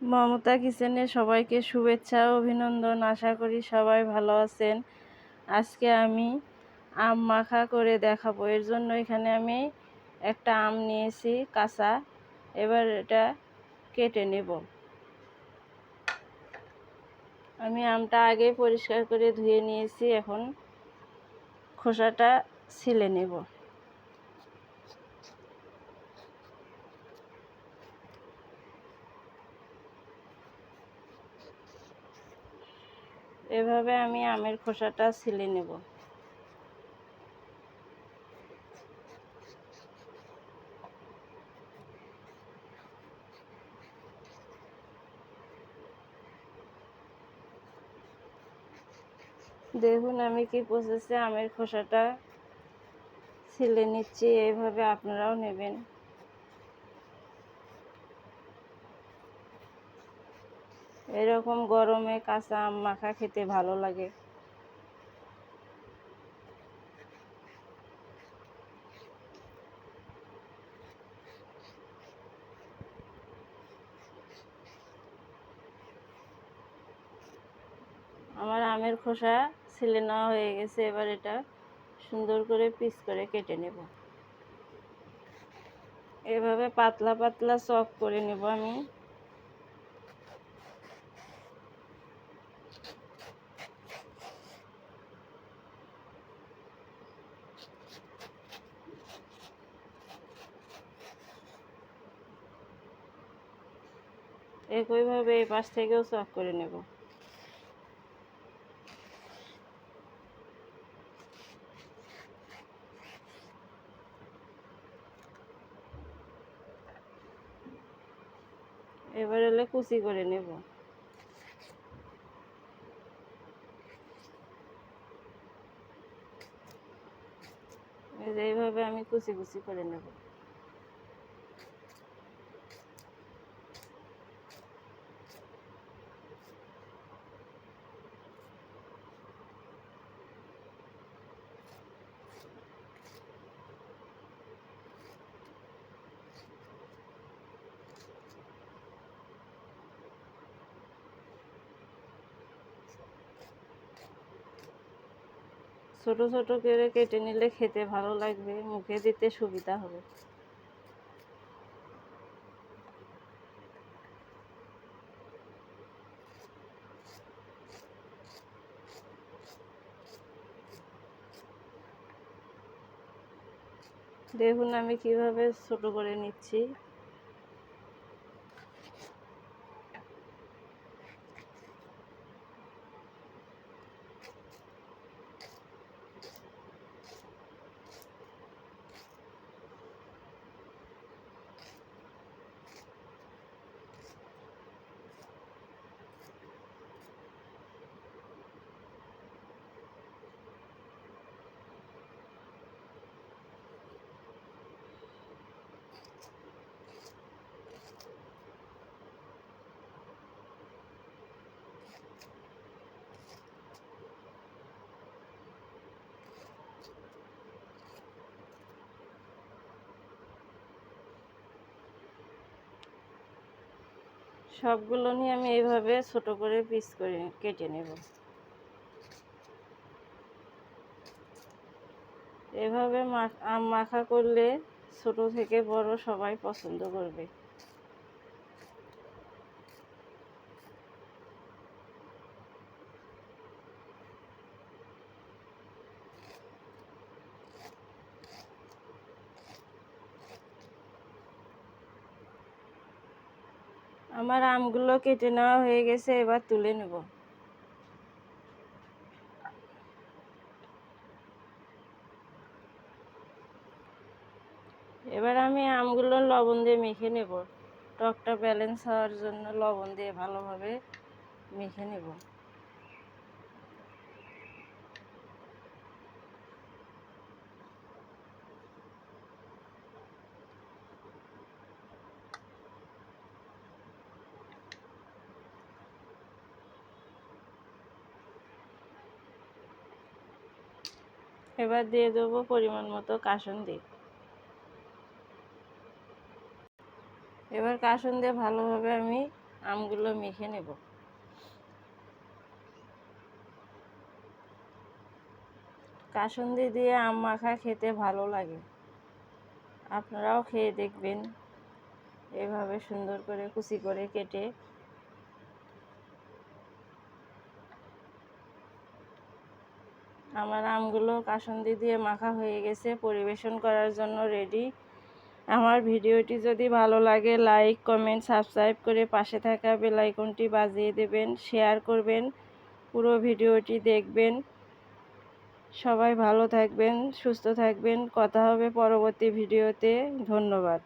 মমতা কিচেনে সবাইকে শুভেচ্ছা ও অভিনন্দন। আশা করি সবাই ভালো আছেন। আজকে আমি আম মাখা করে দেখাবো। এর জন্য এখানে আমি একটা আম নিয়েছি, কাঁচা। এবার এটা কেটে নেব। আমি আমটা আগে পরিষ্কার করে ধুয়ে নিয়েছি। এখন খোসাটা ছিলে নেব। এভাবে আমি আমের খোসাটা ছিলে নেব। দেখুন আমি কি প্রসেসে আমের খোসাটা ছিলে নিচ্ছি এইভাবে আপনারাও নেবেন। এরকম গরমে কাঁচা আম মাখা খেতে ভালো লাগে। আমার আমের খোসা ছিলে নেওয়া হয়ে গেছে, এবার এটা সুন্দর করে পিস করে কেটে নেব। এভাবে পাতলা পাতলা চপ করে নেব আমি। একইভাবে এই পাশ থেকেও চক করে নেব। এবার হলে কুচি করে নেব। এইভাবে আমি কুচি কুচি করে নেব। ছোট ছোট করে কেটে নিলে খেতে ভালো লাগবে, মুখে দিতে সুবিধা হবে। দেখুন আমি কীভাবে ছোট করে নিচ্ছি। সবগুলো নিয়ে আমি এইভাবে ছোট করে পিস করে কেটে নেব। এভাবে মাখা করলে ছোট থেকে বড় সবাই পছন্দ করবে। আমার আমগুলো কেটে নেওয়া হয়ে গেছে, এবার তুলে নেব। এবার আমি আমগুলো লবণ দিয়ে মেখে নেব। টকটা ব্যালেন্স হওয়ার জন্য লবণ দিয়ে ভালোভাবে মেখে নেব। এবার দিয়ে দেবো পরিমাণ মতো কাসুন্দি এবার কাসুন দিয়ে ভালোভাবে আমি আমগুলো মেখে নেব। কাসুন্দি দিয়ে আম মাখা খেতে ভালো লাগে। আপনারাও খেয়ে দেখবেন। এভাবে সুন্দর করে কুচি করে কেটে আমার আমগুলো কাসুন্দি দিয়ে মাখা হয়ে গেছে, পরিবেশন করার জন্য রেডি আমার ভিডিওটি যদি ভালো লাগে লাইক কমেন্ট সাবস্ক্রাইব করে পাশে থাকা বেল আইকনটি বাজিয়ে দেবেন শেয়ার করবেন, পুরো ভিডিওটি দেখবেন। সবাই ভালো থাকবেন, সুস্থ থাকবেন। কথা হবে পরবর্তী ভিডিওতে। ধন্যবাদ।